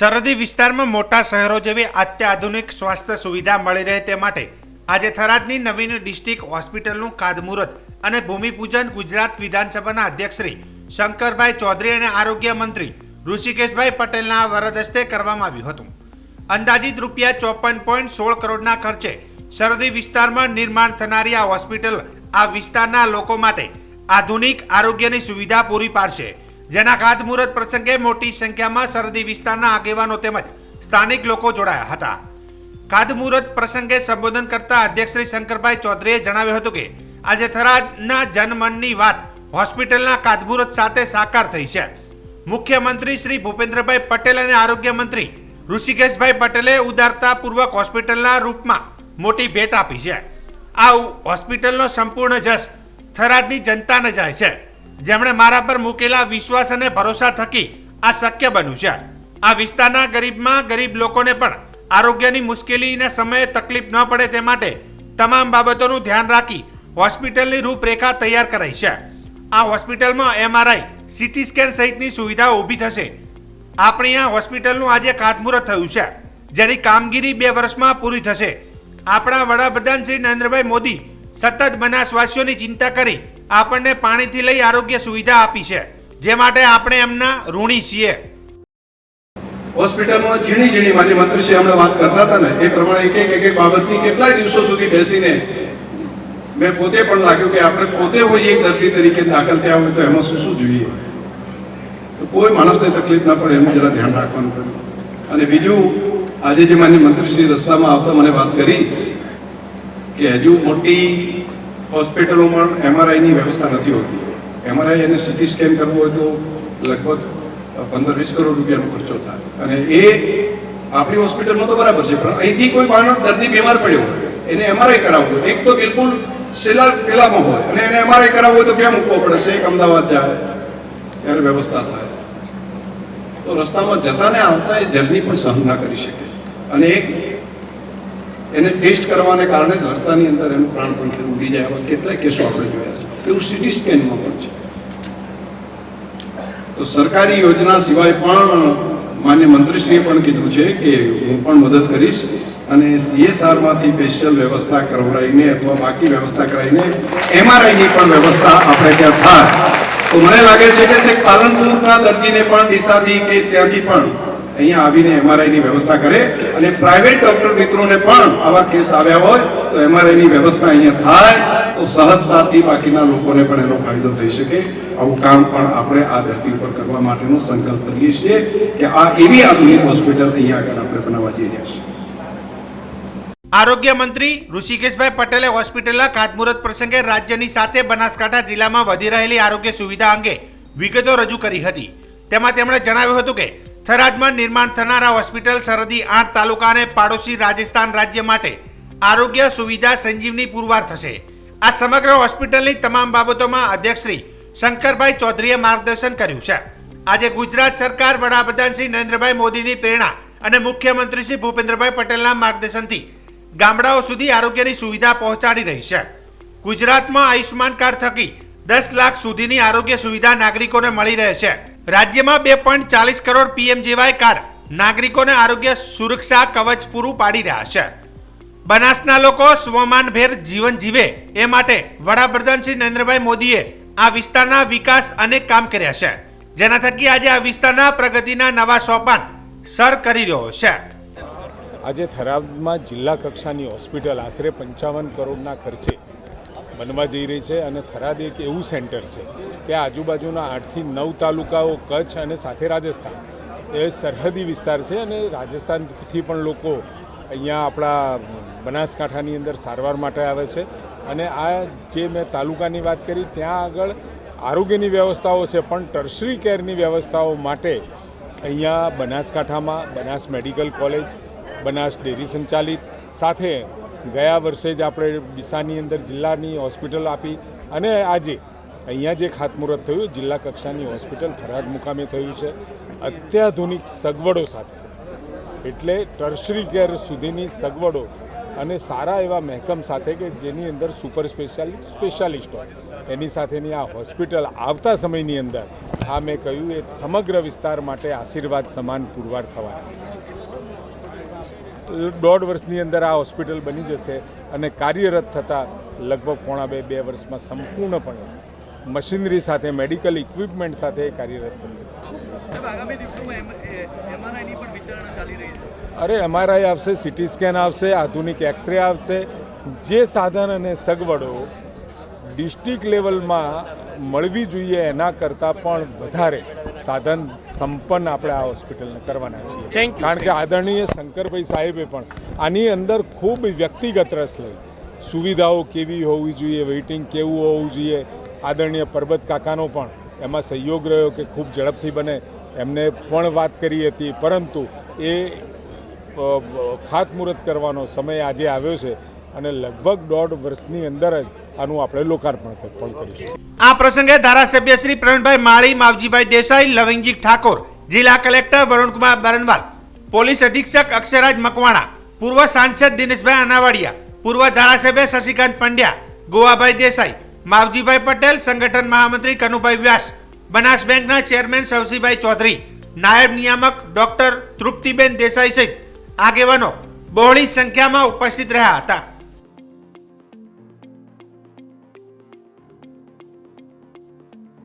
સરહદી વિસ્તારમાં મોટા શહેરો જેવી અત્યાધુનિક સ્વાસ્થ્ય સુવિધા મળી રહે તે માટે આજે થરાદની નવીન ડિસ્ટ્રિક્ટ હોસ્પિટલનું ખાતમુહૂર્ત અને ભૂમિપૂજન ગુજરાત વિધાનસભાના અધ્યક્ષ શ્રી શંકરભાઈ ચૌધરી અને આરોગ્ય મંત્રી ઋષિકેશભાઈ પટેલના વરદ હસ્તે કરવામાં આવ્યું હતું. અંદાજિત રૂપિયા ચોપન પોઈન્ટ સોળ કરોડના ખર્ચે સરહદી વિસ્તારમાં નિર્માણ થનારી આ હોસ્પિટલ આ વિસ્તારના લોકો માટે આધુનિક આરોગ્યની સુવિધા પૂરી પાડશે. જેના ખાતમુહૂર્ત પ્રસંગે મોટી સંખ્યામાં સરહદી વિસ્તારના આગેવાનો તેમજ સ્થાનિક લોકો જોડાયા હતા. ખાતમુહૂર્ત પ્રસંગે સંબોધન કરતા અધ્યક્ષ શ્રી શંકરભાઈ ચૌધરીએ જણાવ્યું હતું કે, આજે થરાદના જનમનની વાત હોસ્પિટલના ખાતમુહૂર્ત સાથે સાકાર થઈ છે. મુખ્યમંત્રી શ્રી ભૂપેન્દ્રભાઈ પટેલ અને આરોગ્ય મંત્રી ઋષિકેશભાઈ પટેલે ઉદારતાપૂર્વક હોસ્પિટલના રૂપમાં મોટી ભેટ આપી છે. આ હોસ્પિટલનો સંપૂર્ણ જશ થરાદની જનતાને જાય છે. જેમણે મારા પર મૂકેલા વિશ્વાસ અને ભરોસા થકી આ શક્ય બન્યું છે. આ વિસ્તારના ગરીબમાં ગરીબ લોકોને પણ આરોગ્યની મુશ્કેલીના સમયે તકલીફ ન પડે તે માટે તમામ બાબતોનું ધ્યાન રાખી હોસ્પિટલની રૂપરેખા તૈયાર કરાઈ છે. આ હોસ્પિટલમાં એમઆરઆઈ સીટી સ્કેન સહિતની સુવિધા ઊભી થશે. આપણી આ હોસ્પિટલનું આજે ખાતમુહૂર્ત થયું છે. જેની કામગીરી બે વર્ષમાં પૂરી થશે. આપણા વડાપ્રધાન શ્રી નરેન્દ્રભાઈ મોદી સતત બનાસવાસીઓની ચિંતા કરી આપણને પાણીથી લઈ આરોગ્ય સુવિધા આપી છે, જે માટે આપણે એમના ઋણી છીએ. હોસ્પિટલમાં ઝીણી ઝીણી માન્ય મંત્રીશ્રી હમણાં વાત કરતા હતા ને, એ પ્રમાણે એક એક એક એક બાબતની કેટલાય દિવસો સુધી બેસીને મેં પોતે પણ લાગ્યું કે આપણે પોતે હોઈએ એક દર્દી તરીકે દાખલ થયા હોય તો એમાં શું શું જોઈએ? તો કોઈ માણસને તકલીફ ના પડે એનું જરા ધ્યાન રાખવાનું કર્યું અને બીજું, આજે જે માન્ય મંત્રીશ્રી રસ્તામાં આવતા મને વાત કરી કે હજુ મોટી હોસ્પિટલોમાં એમઆરઆઈની વ્યવસ્થા નથી હોતી. એમઆરઆઈ અને સીટી સ્કેન કરવું હોય તો લગભગ પંદર વીસ કરોડ રૂપિયાનો ખર્ચો થાય. અને એ આપણી હોસ્પિટલમાં તો બરાબર છે, પણ અહીંથી કોઈ માણસ દર્દી બીમાર પડ્યો એને એમઆરઆઈ કરાવવું એક તો બિલકુલ સેલા પેલામાં હોય, અને એને એમઆરઆઈ કરાવવું હોય તો ક્યાં મૂકવો પડે છે એક અમદાવાદ જાય, ત્યારે વ્યવસ્થા થાય. તો રસ્તામાં જતા ને આવતા એ જર્ની પણ સહન ના કરી શકે. અને એક એને ટેસ્ટ કરવાને કારણે જ રસ્તાની અંદર એનું પ્રાણ પણ ઉડી જાય. એવા કેટલાય કેસો આપણે જોયા છે. એવું સિટી સ્કેનમાં પણ છે. તો સરકારી યોજના સિવાય પણ માન્ય મંત્રીશ્રીએ પણ કીધું છે કે હું પણ મદદ કરીશ અને સીએસઆરમાંથી સ્પેશિયલ વ્યવસ્થા કરવડાવીને અથવા બાકી વ્યવસ્થા કરાવીને એમઆરઆઈની પણ વ્યવસ્થા આપણે ત્યાં થાય. તો મને લાગે છે કે પાલનપુરના દર્દીને પણ ડીસાથી કે ત્યાંથી પણ અહીંયા આવીને એમઆરઆઈની વ્યવસ્થા કરે અને પ્રાઇવેટ ડોક્ટર મિત્રોને પણ આવા કેસ આવ્યા હોય તો એમઆરઆઈની વ્યવસ્થા અહીંયા થાય તો સહજતાથી બાકીના લોકોને પણ એનો ફાયદો થઈ શકે. આવું કામ પણ આપણે આ ધરતી ઉપર કરવા માટેનો સંકલ્પ કરીએ છીએ કે આ એવી આધુનિક હોસ્પિટલ અહીંયા આગળ આપણે બનાવવા જઈ રહ્યા છીએ. આરોગ્ય મંત્રી ઋષિકેશભાઈ પટેલે હોસ્પિટલના ખાતમુહૂર્ત પ્રસંગે રાજ્યની સાથે બનાસકાંઠા જિલ્લામાં વધી રહેલી આરોગ્ય સુવિધા અંગે વિગતો રજૂ કરી હતી. તેમાં તેમણે જણાવ્યું હતું કે થરાદમાં નિર્માણ થનારા હોસ્પિટલ સરહદી આઠ તાલુકા અને પાડોશી રાજસ્થાન રાજ્ય માટે આરોગ્ય સુવિધા સંજીવની પુરવાર થશે. આ સમગ્ર હોસ્પિટલની તમામ બાબતોમાં અધ્યક્ષ શ્રી શંકરભાઈ ચૌધરીએ માર્ગદર્શન કર્યું છે. આજે ગુજરાત સરકાર વડાપ્રધાન શ્રી નરેન્દ્રભાઈ મોદીની પ્રેરણા અને મુખ્યમંત્રી શ્રી ભૂપેન્દ્રભાઈ પટેલના માર્ગદર્શનથી ગામડાઓ સુધી આરોગ્યની સુવિધા પહોંચાડી રહી છે. ગુજરાતમાં આયુષ્માન કાર્ડ થકી દસ લાખ સુધીની આરોગ્ય સુવિધા નાગરિકોને મળી રહે છે. રાજ્યમાં બે પોઈન્ટ ચાલીસ કરોડ પીએમજીવાય કાર્ડ નાગરિકોને આરોગ્ય સુરક્ષા કવચ પૂરું પાડી રહ્યા છે. બનાસના લોકો સ્વમાનભેર જીવન જીવે એ માટે વડાપ્રધાન શ્રી નરેન્દ્રભાઈ મોદીએ આ વિસ્તારના વિકાસ અનેક કામ કર્યા છે. જેના થકી આજે આ વિસ્તારના પ્રગતિના નવા સોપાન સર કરી રહ્યો છે. આજે થરાદમાં જિલ્લા કક્ષાની હોસ્પિટલ આશરે પંચાવન કરોડના ખર્ચે બનવા જઈ રહી છે અને થરાદ એક એવું સેન્ટર છે કે આજુબાજુના આઠથી નવ તાલુકાઓ, કચ્છ અને સાથે રાજસ્થાન એ સરહદી વિસ્તાર છે અને રાજસ્થાનથી પણ લોકો અહીંયા આપણા બનાસકાંઠાની અંદર સારવાર માટે આવે છે. અને આ જે મેં તાલુકાની વાત કરી, ત્યાં આગળ આરોગ્યની વ્યવસ્થાઓ છે, પણ ટર્શરી કેરની વ્યવસ્થાઓ માટે અહીંયા બનાસકાંઠામાં Banas medical college, Banas dairy સંચાલિત, સાથે ગયા વર્ષે જ આપણે ડીસાની અંદર જિલ્લાની હોસ્પિટલ આપી અને આજે અહીંયા જે ખાતમુહૂર્ત થયું, જિલ્લા કક્ષાની હોસ્પિટલ થરાદ મુકામે થયું છે. અત્યાધુનિક સગવડો સાથે. એટલે ટર્શરી કેર સુધીની સગવડો અને સારા એવા મહેકમ સાથે કે જેની અંદર સુપર સ્પેશિયાલિસ્ટ સ્પેશિયાલિસ્ટ હોય. એની સાથેની આ હોસ્પિટલ આવતા સમયની અંદર આ મેં કહ્યું એ સમગ્ર વિસ્તાર માટે આશીર્વાદ સમાન પુરવાર થવાના દોઢ વર્ષની અંદર આ હોસ્પિટલ બની જશે અને કાર્યરત થતાં લગભગ પોણા બે બે વર્ષમાં સંપૂર્ણપણે મશીનરી સાથે મેડિકલ ઇક્વિપમેન્ટ સાથે કાર્યરત થશે. અરે એમઆરઆઈ આવશે સિટી સ્કેન આવશે આધુનિક એક્સરે આવશે. જે સાધન અને સગવડો ડિસ્ટ્રિક્ટ લેવલમાં મળવી જોઈએ એના કરતાં પણ વધારે સાધન સંપન્ન આપણે આ હોસ્પિટલને કરવાના છીએ. કારણ કે આદરણીય શંકરભાઈ સાહેબે પણ આની અંદર ખૂબ વ્યક્તિગત રસ લઈ. સુવિધાઓ કેવી હોવી જોઈએ વેઇટિંગ કેવું હોવું જોઈએ આદરણીય પરબત કાકાનો પણ એમાં સહયોગ રહ્યો કે ખૂબ ઝડપથી બને એમને પણ વાત કરી હતી. પરંતુ એ ખાતમુહૂર્ત કરવાનો સમય આજે આવ્યો છે અને લગભગ દોઢ વર્ષની અંદર જ આનું આપણે લોકાર્પણ પણ કરીશું. આ પ્રસંગે ધારાસભ્ય શ્રી પ્રવીણભાઈ માળી, માવજીભાઈ દેસાઈ, લવિંગજી ઠાકોર, જિલ્લા કલેક્ટર વરુણકુમાર બરનવાલ, પોલીસ અધિક્ષક અક્ષરાજ મકવાણા, પૂર્વ સાંસદ દિનેશભાઈ અનાવાડિયા, પૂર્વ ધારાસભ્ય શશિકાંત પંડ્યા, ગોવાભાઈ દેસાઈ, માવજીભાઈ પટેલ, સંગઠન મહામંત્રી કનુભાઈ વ્યાસ, બનાસ બેંકના ચેરમેન સવસીભાઈ ચૌધરી, નાયબ નિયામક ડોક્ટર તૃપ્તિબેન દેસાઈ સહિત આગેવાનો બહોળી સંખ્યામાં ઉપસ્થિત રહ્યા હતા.